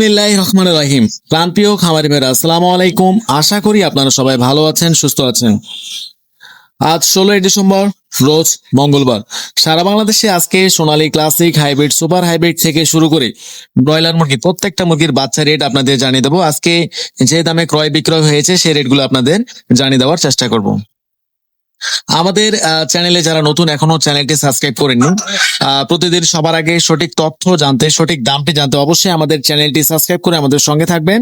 বিসমিল্লাহ রহমান রাহিম। প্রাণপ্রিয় খামারি ভাইরা আসসালামু আলাইকুম। আশা করি আপনারা সবাই ভালো আছেন, সুস্থ আছেন। আজ ষোলোই ডিসেম্বর, রোজ মঙ্গলবার। সারা বাংলাদেশে আজকে Sonali classic hybrid, super hybrid থেকে শুরু করে ব্রয়লার মুরগি, প্রত্যেকটা মুরগির বাচ্চা রেট আপনাদের জানিয়ে দেবো। আজকে যে দামে ক্রয় বিক্রয় হয়েছে সেই রেটগুলো আপনাদের জানিয়ে দেওয়ার চেষ্টা করব। আমাদের চ্যানেলে যারা নতুন, এখনও চ্যানেলটি সাবস্ক্রাইব করেননি প্রতিদিন সবার আগে সঠিক তথ্য জানতে, সঠিক দামটি জানতে অবশ্যই আমাদের চ্যানেলটি সাবস্ক্রাইব করে আমাদের সঙ্গে থাকবেন।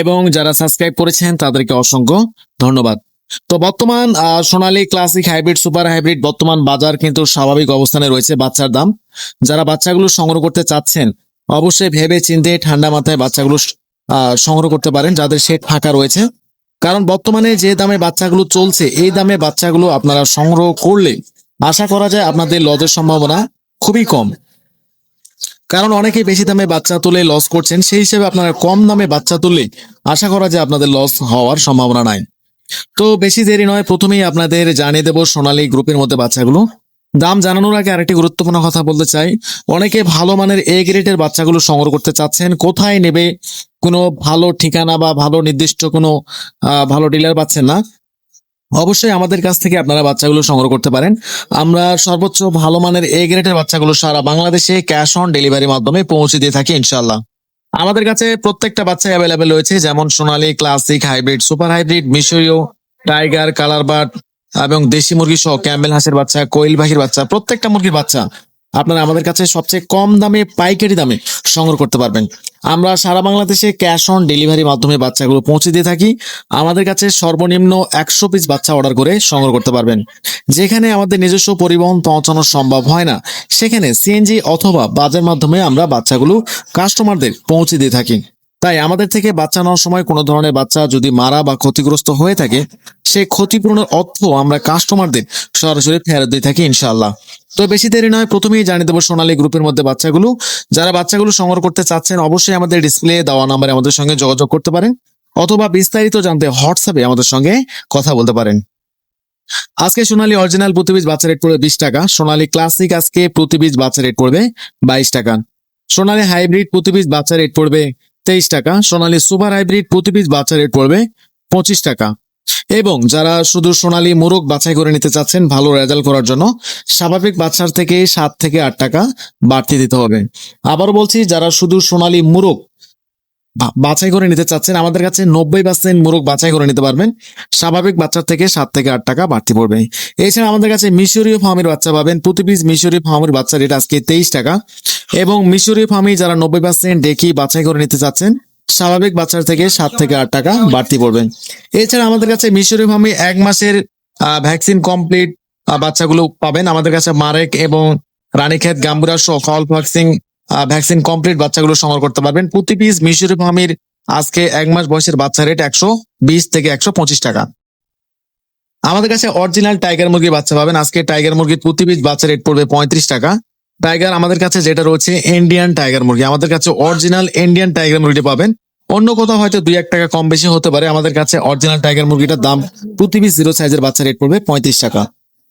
এবং যারা সাবস্ক্রাইব করেছেন, তাদেরকে অসংখ্য ধন্যবাদ। তো বর্তমান Sonali classic hybrid super hybrid বর্তমান বাজার কিন্তু স্বাভাবিক অবস্থানে রয়েছে বাচ্চার দাম। যারা বাচ্চাগুলো সংগ্রহ করতে চাচ্ছেন, অবশ্যই ভেবে চিন্তে ঠান্ডা মাথায় বাচ্চাগুলো সংগ্রহ করতে পারেন, যাদের শেড ফাঁকা রয়েছে। কারণ বর্তমানে যে দামে বাচ্চাগুলো চলছে, এই দামে বাচ্চাগুলো আপনারা সংগ্রহ করলে আশা করা যায় আপনাদের লজের সম্ভাবনা খুবই কম। কারণ অনেকে বেশি দামে বাচ্চা তুলে লস করছেন, সেই হিসেবে আপনারা কম দামে বাচ্চা তুললে আশা করা যায় আপনাদের লস হওয়ার সম্ভাবনা নাই। তো বেশি দেরি নয়, প্রথমেই আপনাদের জানিয়ে দেব সোনালী গ্রুপের মধ্যে বাচ্চাগুলো দাম জানানোর আগে আরেকটি গুরুত্বপূর্ণ কথা বলতে চাই। অনেকে ভালো মানের এ গ্রেডের বাচ্চাগুলো সংগ্রহ করতে চাচ্ছেন। কোথায় নেবে কোনো ভালো ঠিকানা বা ভালো নির্দিষ্ট কোনো ভালো ডিলার পাচ্ছেন না? অবশ্যই আমাদের কাছ থেকে আপনারা বাচ্চাগুলো সংগ্রহ করতে পারেন। আমরা সর্বোচ্চ ভালো মানের এ গ্রেডের বাচ্চাগুলো সারা বাংলাদেশে ক্যাশ অন ডেলিভারির মাধ্যমে পৌঁছে দিয়ে থাকি ইনশাল্লাহ আমাদের কাছে প্রত্যেকটা বাচ্চা অ্যাভেলেবেল রয়েছে, যেমন Sonali classic hybrid super hybrid মিশরীয় টাইগার কালার বার্ড এবং দেশি মুরগি সহ ক্যাম্বেল হাঁসের বাচ্চা, কোয়েল পাখির বাচ্চা, প্রত্যেকটা মুরগির বাচ্চা আপনারা আমাদের কাছে সবচেয়ে কম দামে, পাইকারি দামে সংগ্রহ করতে পারবেন। আমরা সারা বাংলাদেশে ক্যাশ অন ডেলিভারির মাধ্যমে বাচ্চাগুলো পৌঁছে দিয়ে থাকি। আমাদের কাছে সর্বনিম্ন একশো পিস বাচ্চা অর্ডার করে সংগ্রহ করতে পারবেন। যেখানে আমাদের নিজস্ব পরিবহন পৌঁছানো সম্ভব হয় না। সেখানে সিএনজি অথবা বাজার মাধ্যমে আমরা বাচ্চাগুলো কাস্টমারদের পৌঁছে দিয়ে থাকি। তাই আমাদের থেকে বাচ্চা নেওয়ার সময় কোনো ধরনের বাচ্চা যদি মারা বা ক্ষতিগ্রস্ত হয়ে থাকে, সে ক্ষতিপূরণের অর্থ আমরা কাস্টমারদের সরাসরি ফেরত দিয়ে থাকি ইনশাআল্লাহ। তো বেশি দেরি নয়, প্রথমেই জানিয়ে দেবো সোনালী গ্রুপের মধ্যে বাচ্চাগুলো। যারা বাচ্চাগুলো সংগ্রহ করতে চাচ্ছেন, অবশ্যই আমাদের ডিসপ্লে দেওয়া নাম্বারে আমাদের সঙ্গে যোগাযোগ করতে পারেন অথবা বিস্তারিত জানতে হোয়াটসঅ্যাপে আমাদের সঙ্গে কথা বলতে পারেন। আজকে সোনালী অরিজিনাল প্রতি পিস বাচ্চা রেট পড়বে বিশ টাকা, সোনালী ক্লাসিক আজকে প্রতি পিস বাচ্চা রেট পড়বে বাইশ টাকা। সোনালী হাইব্রিড প্রতি পিস বাচ্চা রেট পড়বে তেইশ টাকা, সোনালী সুপার হাইব্রিড প্রতি পিস বাচ্চা রেট পড়বে পঁচিশ টাকা। এবং যারা শুধু সোনালী মোরগ বাছাই করে নিতে চাচ্ছেন, ভালো রেজাল্ট করার জন্য স্বাভাবিক বাচ্চার থেকে সাত থেকে আট টাকা বাড়তি দিতে হবে। আবার বলছি, যারা শুধু সোনালী মুরগ বাছাই করে নিতে চাচ্ছেন, আমাদের কাছে নব্বই পার্সেন্ট মুরগ বাছাই করে নিতে পারবেন। স্বাভাবিক বাচ্চার থেকে সাত থেকে আট টাকা বাড়তি পড়বে। এছাড়া আমাদের কাছে মিশরীয় ফার্মের বাচ্চা পাবেন। প্রতি পিস মিশরীয় ফার্মের বাচ্চা রেট আজকে তেইশ টাকা। এবং মিশরীয় ফার্মে যারা নব্বই পার্সেন্ট ডেকি বাছাই করে নিতে চাচ্ছেন, স্বাভাবিক বাচ্চার থেকে সাত থেকে আট টাকা বাড়তি পড়বে। এছাড়া আমাদের কাছে মিশরীয় ফার্মে এক মাসের ভ্যাকসিন কমপ্লিট বাচ্চাগুলো পাবেন। আমাদের কাছে মারেক এবং রানীক্ষেত, গাম্বুরা সহ ফল ভ্যাকসিন ভ্যাকসিন কমপ্লিট বাচ্চাগুলো সংগ্রহ করতে পারবেন। প্রতি পিস মিশরি ফার্মের আজকে এক মাস বয়সের বাচ্চা রেট একশো বিশ থেকে একশো পঁচিশ টাকা। আমাদের কাছে অরিজিনাল টাইগার মুরগির বাচ্চা পাবেন। আজকে টাইগার মুরগির প্রতি পিস বাচ্চা রেট পড়বে পঁয়ত্রিশ টাকা। টাইগার আমাদের কাছে যেটা রয়েছে ইন্ডিয়ান টাইগার মুরগি। আমাদের কাছে অরিজিনাল ইন্ডিয়ান টাইগার মুরগিটি পাবেন। অন্য কোথাও হয়তো দুই এক টাকা কম বেশি হতে পারে। আমাদের কাছে অরিজিনাল টাইগার মুরগিটার দাম প্রতি পিস জিরো সাইজের বাচ্চা রেট পড়বে পঁয়ত্রিশ টাকা।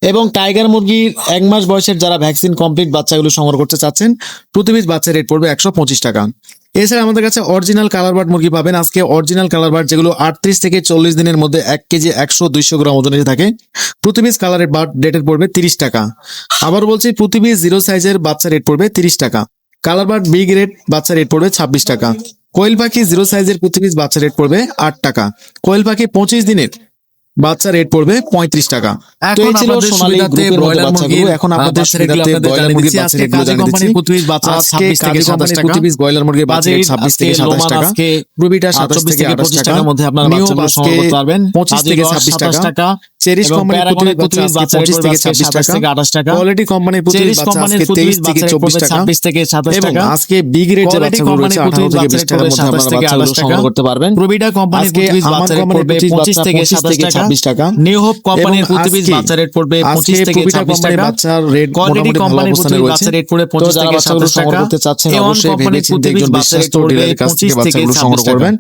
এবং টাইগার মুরগির এক মাস বয়সের যারা ভ্যাকসিন কমপ্লিট বাচ্চাগুলো সংগ্রহ করতে চাচ্ছেন প্রতি পিস বাচ্চা রেট পড়বে একশো পঁচিশ টাকা। এছাড়া আমাদের কাছে অরিজিনাল কালার বার্ড মুরগি পাবেন। আজকে অরিজিনাল কালার বার্ড যেগুলো আটত্রিশ থেকে চল্লিশ দিনের মধ্যে এক কেজি একশো দুইশো গ্রাম ওজনের থাকে প্রতি পিস কালারের বার্ড রেটের পড়বে তিরিশ টাকা। আবার বলছি প্রতি পিস জিরো সাইজের বাচ্চা রেট পড়বে তিরিশ টাকা। কালার বার্ড বিগ রেট বাচ্চা রেট পড়বে ছাব্বিশ টাকা। কোয়েল পাখি জিরো সাইজের প্রতি পিস বাচ্চা রেট পড়বে আট টাকা। কোয়েল পাখি পঁচিশ দিনের বাচ্চা রেট পড়বে পঁয়ত্রিশ টাকা। ছিল সোনালী মধ্যে ব্রয়লার মুরগি এখন আহ, আপনাদের সুবিধাতে ব্রয়লার জানিয়ে মুরগির বাচ্চা রেটগুলো জানিয়ে দিচ্ছি। প্রতি বাচ্চা 26 থেকে 27 টাকা। প্রতি ব্রয়লার মুরগির বাচ্চা রেট 26 থেকে আজকে 27 টাকা। আজকে রুবিটা 27 থেকে থেকে 28 টাকার মধ্যে আপনারা বাচ্চাগুলো সংগ্রহ করতে পারবেন। 25 থেকে 26 টাকা। টাকা। চেরিশ কোম্পানির প্রতি প্যারাগনের পিস প্রতি বাচ্চা পিস আজকে বাচ্চা 25 থেকে 26 টাকা। 28 টাকা কোয়ালিটি কোম্পানির প্রতি বাচ্চা আজকে 23 থেকে বাচ্চা 24 টাকা। 26 থেকে 27 টাকা। আজকে বিগ রেট যে কোয়ালিটি রয়েছে কোম্পানির 18 থেকে 20 টাকার মধ্যে আপনারা 27 থেকে বাচ্চাগুলো সংগ্রহ। করতে পারবেন। প্রবিটা কোম্পানির আমার বাচ্চা রেট পড়বে প্রতি 25 থেকে 25 থেকে 27 টাকা। 26 নিউ হোপ কোম্পানির এবং প্রতি পিস বাচ্চা রেট পড়বে আজকে 25 থেকে প্রবিটা 26 টাকা। বাচ্চার রেট কোয়ালিটি কোম্পানির অবস্থানে প্রতি বাচ্চা রেট পড়বে তো 25 থেকে বাচ্চাগুলো 27 টাকা করতে চাচ্ছেন অবশ্যই ভেবে কোম্পানির প্রতি পিস একজন বাচ্চা বিশ্বস্ত ডিলারের কাছ থেকে 25 বাচ্চাগুলো সংগ্রহ 27 টাকা। করবেন।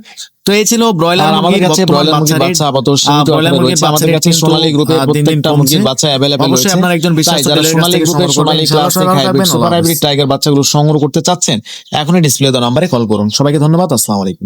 তো এই ছিল ব্রয়লার আমাদের কাছে ব্রয়লার মুরগির বাচ্চা আপাতত সীমিত রয়েছে। আমাদের কাছে সোনালী দিন প্রত্যেকটা মুরগির বাচ্চা অবশ্যই রয়েছে। আপনার একজন যারা সোনালী গ্রুপের সোনালী ক্লাস থেকে হাইব্রিড সুপার হাইব্রিড টাইগার বাচ্চাগুলো সংগ্রহ করতে চাচ্ছেন এখনই ডিসপ্লে দেওয়া নম্বরে কল করুন। সবাইকে ধন্যবাদ আসসালামু আলাইকুম।